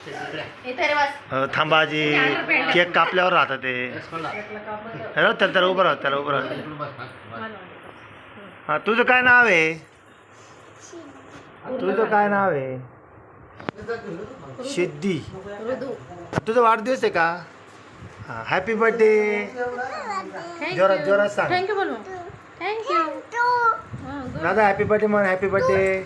इथे रे बस. अ, थांबा आजी. केक कापल्यावर राहतं ते. हॅलो त्याला त्याला उभं राहत त्याला उभं राहत हा तुझं काय नाव आहे? तुझं काय नाव आहे? सिद्धी. ऋतू तुझा वाढदिवस आहे का? हा हॅपी बर्थडे जोरात जोरात सांग. थँक्यू बोलू. थँक्यू दादा हॅपी बर्थडे म्हण हॅपी बर्थडे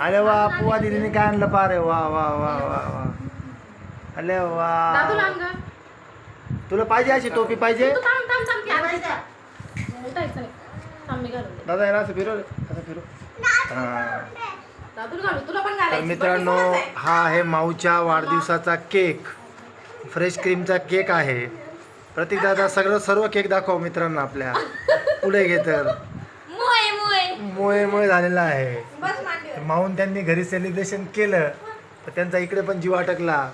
अरे वा पुवा दिदीने काय आणलं पा रे वा वा वा वा वा. अरे दादू वा तुला पाहिजे अशी टोपी पाहिजे? तू थांब थांब थांब की आवाज येतो. उठायचं नाही. थांब मी घालून देते. दादा याला असं फिरव रे, असं फिरव. हा. दादूला घालू तुला पण तर घालायची मित्रांनो हा आहे माऊच्या वाढदिवसाचा केक. फ्रेश क्रीमचा केक आहे. प्रतीक दादा सगळं सर्व केक दाखव मित्रांनो आपल्या. पुढे घे तर. मुळे मोये झालेला आहे. माऊन त्यांनी घरी सेलिब्रेशन केलं तर त्यांचा इकडे पण जीव अटकला.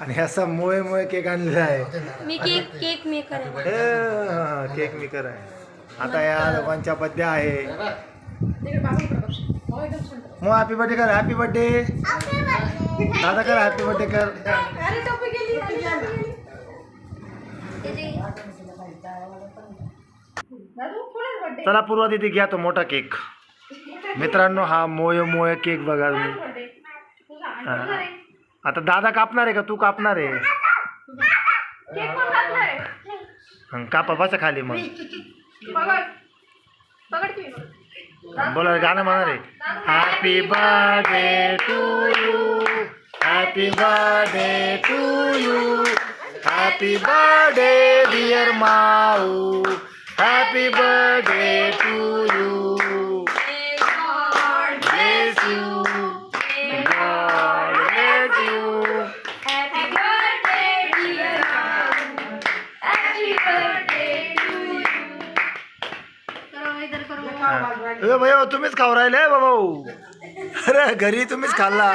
आणि असा मोये मोये केक आणलेला आहे. मी केक केक मेकर आहे. केक मेकर आहे. आता या लोकांच्या बड्डे आहे. मग हॅपी बर्थडे कर हॅपी बर्थडे दादा कर हॅपी बर्थडे कर. चला पूर्वा दिदी घ्या तो मोठा केक मित्रांनो हा मोय मोय केक बघा तुम्ही. हा. आता दादा कापणार आहे का? तू कापणार आहे. केक हं, कापा बसा खाली मग. पकड पकड की बोला गाणं म्हणणार आहे happy birthday to you happy birthday to you happy birthday dear Mau happy birthday to भाई तुम्हीच खाऊ राहिले बाबा. अरे घरी तुम्हीच खाल्ला.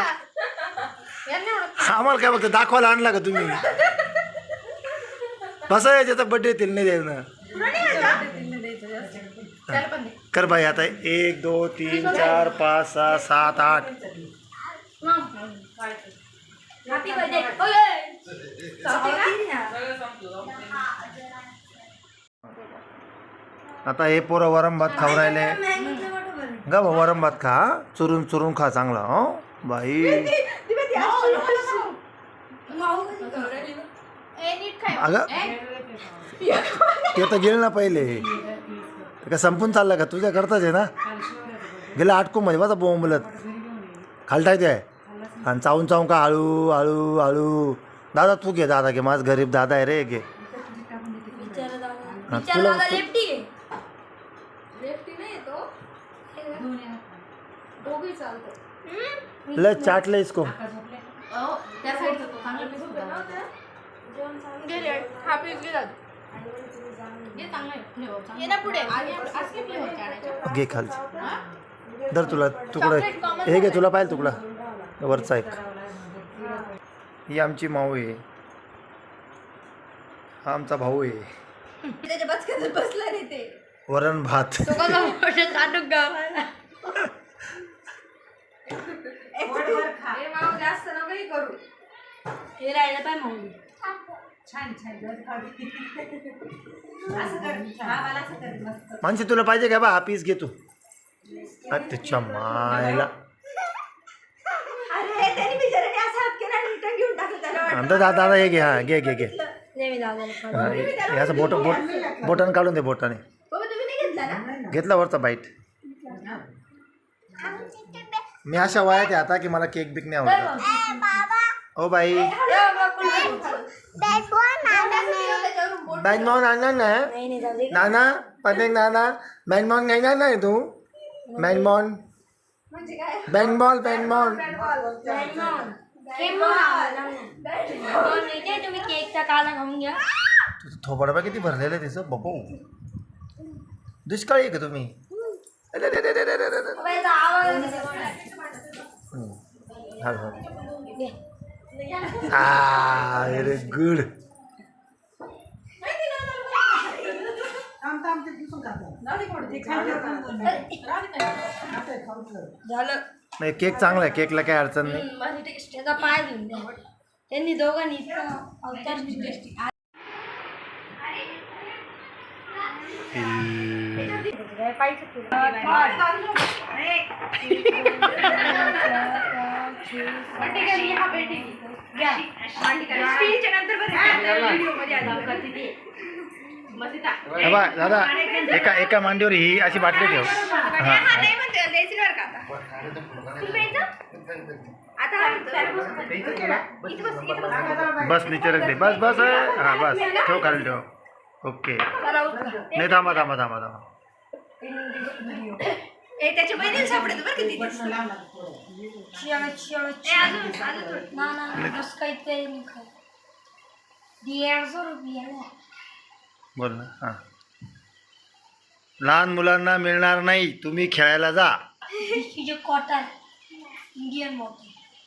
आम्हाला काय बघतं दाखवायला आणला का तुम्ही? कसं आहे त्याचा बड्डे येतील नाही द्यायला त्याला पण दे. कर बाई आता. एक दोन तीन चार पाच सहा सात आठ. Happy birthday. आता हे पोरं वरम भात खाऊ राहिले. गा बा वरम भात खा? चुरून चुरून खा चांगला हो? बाई. ए, नीट खाय. अगं. ते तर गेलं ना पहिले. ते का संपून चाललं का? तुझ्या करताच आहे ना? गेलं आटकून मध्ये बसा बोंबलत खालटायचे आहे आणि चावून चावून का हळू हळू हळू. दादा तू घे दादा घे. माझ गरीब दादा आहे रे घे. तुला लेफ्टी आहे. लेफ्टी नाही तो दोघी चालतो. लय चाटलं इसको. त्या साईडचा तो चांगला piece होता. घे हा खालचं. हा? दर तुला तुकडा. हे घे तुला पाहिजे तुकडा. वरचा एक. ही आमची माऊ आहे. हा आमचा भाऊ आहे. करू. हे मानसी तुला पाहिजे का बा? हा पीस घे तू. अच्छा मायला. दादा दादा हे घे हा घे घे घे. हा, हे हे असं बोट बोट बोटाने काढून दे बोटाने. बाबा तुम्ही नाही घेतला ना? घेतला वरचा बाईट मी अशा वयात आहे आता की मला केक बिक नाही आवडत. O by. बॅन माऊन आणणार ना नाना पटेक नाना बॅन माऊन घेणार नाही तू? माऊन म्हणजे काय? बॅन बॉल बॅन बॉल तुम्ही केकचा काला खाऊन घ्या. तुझं थोबाड बा किती भरलेलं आहे तिचं? बपो दुष्काळी आहे का तुम्ही? व्हेरी गुड झालं नाही केक चांगला आहे केकला काही अडचण नाही. पाय त्यांनी दोघांनी इतका दादा एका एका मांडीवर ही अशी बाटली ठेव. हा. बस नीचे रख दे. बस बस हा बस. ठेव खाली ठेव. ओके. नाही थांबा थांबा थांबा थांबा. त्याच्या बहिणीला सापडत बरं किती ना ना बस काहीतरी नाही खात. दीडशे रुपये बोल ना हां. लहान मुलांना मिळणार नाही तुम्ही खेळायला जा. तुझे कॉटन इंडियन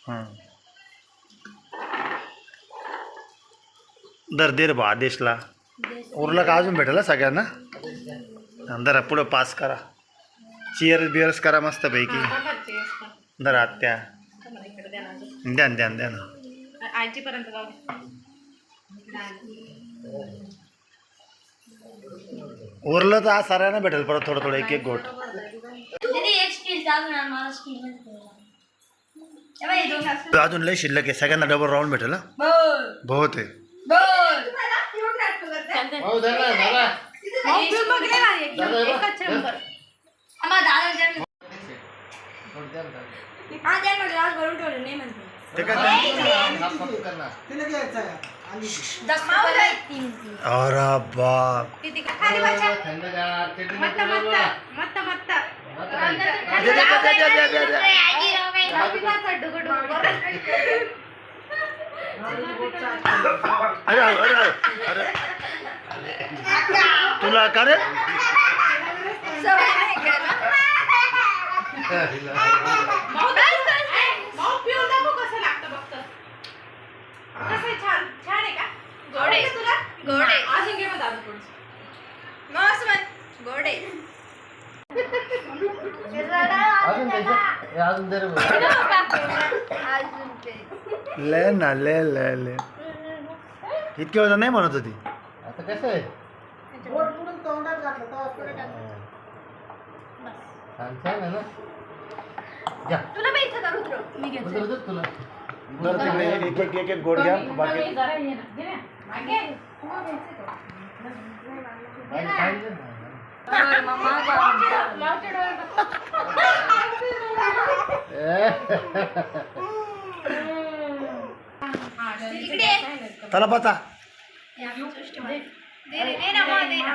हां. दर दे रे बा आदेशला उरलं का अजून भेटेल सगळ्यांना? जरा पुढं पास करा। चिअर्स बिअर्स करा मस्त पैकी। जरा आत्या द्या ना, द्या ना, द्या ना उरलं तर आज सगळ्यांना भेटेल परत थोडं थोडं एक एक गोट. अजून लय शिल्लक आहे सगळ्यांना डबल राऊंड भेटेल हा? बोल. बहुत आहे. अरे बाप. अरे अरे. अरे. तुला का रे? ले ना ले ले ले. इतके वेळा नाही म्हणत होती? आता कसं आहे? छान छान आहे ना? घ्या तुला बाई इथं करू मी घेतो. तुला. तिकडे एक एक एक एक गोड घ्या. बाकी बाई पाहिजे ना. इकडे त्याला बचा दे रे, दे ना मग, दे ना.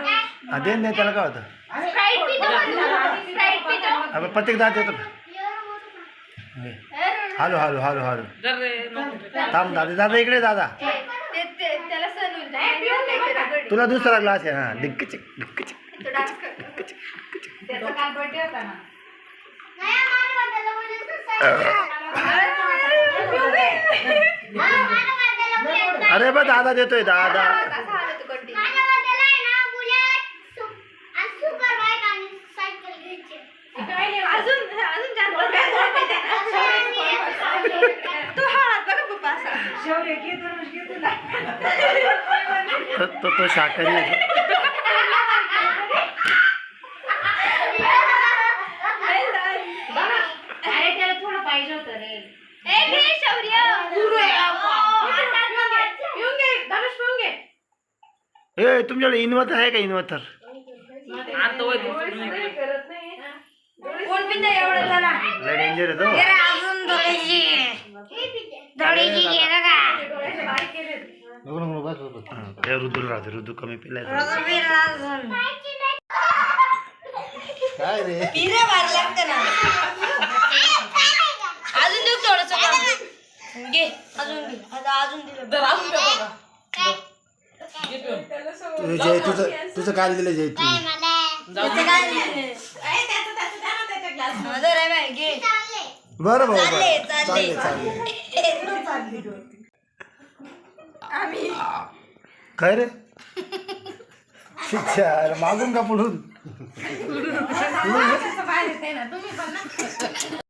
हा दे नाही त्याला काय होतं. अबे प्रत्येक दात येतो हालो हालो हालो हालो थांब दादा दादा इकडे दादा. तुला दुसरा ग्लास आहे हा डिक्कचिक डिक्कचिक तो अरे बा दादा देतोय दादा. तो- तो शाकाहारी आहे अरे त्याला थोडं पाहिजे होतं रे ए घे शौर्य पिऊन घे धनुष पिऊन घे ए तुमच्याकडे इन्व्हर्टर आहे का इन्व्हर्टर? कोण पिंदा एवढं झाला लय डेंजर आहे तो. अजून थोडीशी थोडीशी घे ना का नको नको बस बस, बस हा, ते. ऋतूला राहते ऋतू कमी पिलाय काय रे? पिरे मार लागते ना. अजून देऊ थोडस घे अजून घे. आता अजून दिलं. तुझं जय तुझं तुझं काय दिलं जय तू? बरं भाऊ चालले, बरं. चालले. चालले काय रे? शिक्षा अरे मागून का पुढून?